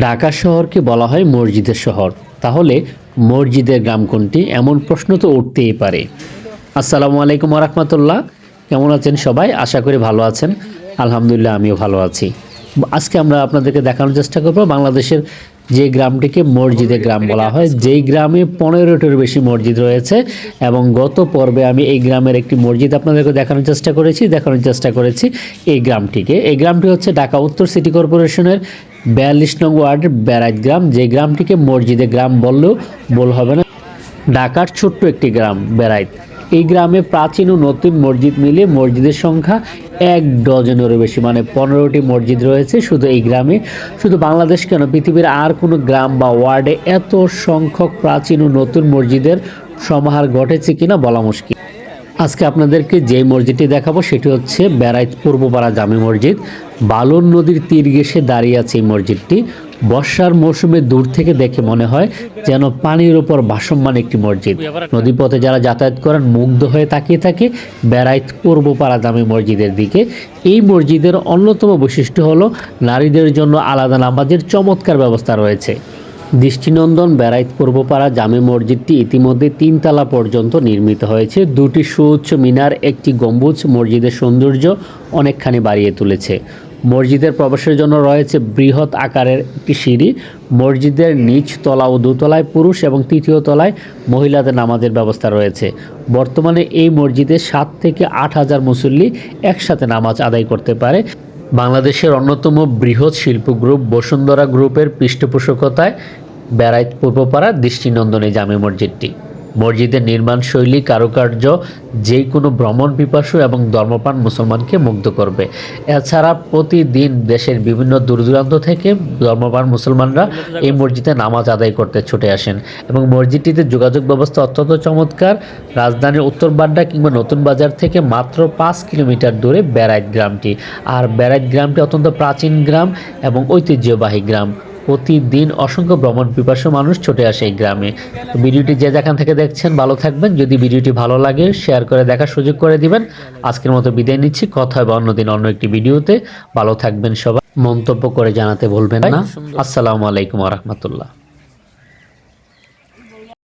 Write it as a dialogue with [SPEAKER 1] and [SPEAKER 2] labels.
[SPEAKER 1] ঢাকা শহরকে বলা হয় মসজিদের শহর। তাহলে মসজিদের গ্রাম কোনটি? এমন প্রশ্ন তো উঠতেই পারে। আসসালামু আলাইকুম রহমতুল্লাহ কেমন আছেন সবাই? আশা করি ভালো আছেন। আলহামদুলিল্লাহ, আমিও ভালো আছি। আজকে আমরা আপনাদেরকে দেখানোর চেষ্টা করব বাংলাদেশের যে গ্রামটিকে মসজিদের গ্রাম বলা হয়, যেই গ্রামে পনেরোটির বেশি মসজিদ রয়েছে এবং গত পর্বে আমি এই গ্রামের একটি মসজিদ আপনাদেরকে দেখানোর চেষ্টা করেছি, দেখানোর চেষ্টা করেছি এই গ্রামটিকে। এই গ্রামটি হচ্ছে ঢাকা উত্তর সিটি কর্পোরেশনের বিয়াল্লিশ নং ওয়ার্ডের বেড়াইত গ্রাম, যে গ্রামটিকে মসজিদের গ্রাম বললেও ভুল হবে না। ঢাকার ছোট্ট একটি গ্রাম বেড়াইত এই গ্রামে প্রাচীন ও নতুন মসজিদ মিলিয়ে মসজিদের সংখ্যা এক ডজনেরও বেশি। মানে পনেরোটি মসজিদ রয়েছে শুধু এই গ্রামে। শুধু বাংলাদেশ কেন? পৃথিবীর আর কোনো গ্রাম বা ওয়ার্ডে এত সংখ্যক প্রাচীন ও নতুন মসজিদের সমাহার ঘটেছে কিনা বলা মুশকিল। আজকে আপনাদেরকে যে মসজিদটি দেখাবো সেটি হচ্ছে বেড়াইত পূর্বপাড়া জামে মসজিদ। বালুর নদীর তীর ঘেসে দাঁড়িয়ে আছে এই মসজিদটি। বর্ষার মৌসুমে দূর থেকে দেখে মনে হয় যেন পানির উপর ভাসমান একটি মসজিদ। নদীপথে যারা যাতায়াত করেন মুগ্ধ হয়ে তাকিয়ে থাকে বেড়াইত পূর্বপাড়া জামে মসজিদের দিকে। এই মসজিদের অন্যতম বৈশিষ্ট্য হলো নারীদের জন্য আলাদা নামাজের চমৎকার ব্যবস্থা রয়েছে। দৃষ্টিনন্দন বেড়াইত পূর্বপাড়া জামে মসজিদটি ইতিমধ্যে তিনতলা পর্যন্ত নির্মিত হয়েছে। দুটি সুউচ্চ মিনার, একটি গম্বুজ মসজিদের সৌন্দর্য অনেকখানি বাড়িয়ে তুলেছে। মসজিদের প্রবেশের জন্য রয়েছে বৃহৎ আকারের একটি সিঁড়ি। মসজিদের নিচ তলা ও দোতলায় পুরুষ এবং তৃতীয় তলায় মহিলাদের নামাজের ব্যবস্থা রয়েছে। বর্তমানে এই মসজিদে সাত থেকে আট হাজার মুসল্লি একসাথে নামাজ আদায় করতে পারে। বাংলাদেশের অন্যতম বৃহৎ শিল্প গ্রুপ বসুন্ধরা গ্রুপের পৃষ্ঠপোষকতায় বেড়াইত পূর্বপাড়া দৃষ্টিনন্দন জামে মসজিদটি। মসজিদের নির্মাণ শৈলী, কারুকার্য যে কোনো ভ্রমণ পিপাসু এবং ধর্মপ্রাণ মুসলমানকে মুগ্ধ করবে। এছাড়া প্রতিদিন দেশের বিভিন্ন দূর দূরান্ত থেকে ধর্মপ্রাণ মুসলমানরা এই মসজিদে নামাজ আদায় করতে ছুটে আসেন এবং মসজিদটিতে যোগাযোগ ব্যবস্থা অত্যন্ত চমৎকার। রাজধানীর উত্তর বাড্ডা কিংবা নতুন বাজার থেকে মাত্র পাঁচ কিলোমিটার দূরে বেড়াইত গ্রামটি আর বেড়াইত গ্রামটি অত্যন্ত প্রাচীন গ্রাম এবং ঐতিহ্যবাহী গ্রাম। প্রতিদিন অসংখ্য ভ্রমণ পিপাসু মানুষ ছুটে আসে এই গ্রামে। ভিডিওটি যে যেখান থেকে দেখছেন ভালো থাকবেন। যদি ভিডিওটি ভালো লাগে শেয়ার করে দেখার সুযোগ করে দিবেন। আজকের মতো বিদায় নিচ্ছি। কথা হবে অন্যদিন অন্য একটি ভিডিওতে। ভালো থাকবেন সবাই। মন্তব্য করে জানাতে ভুলবেন না। আসসালামু আলাইকুম রহমতুল্লাহ।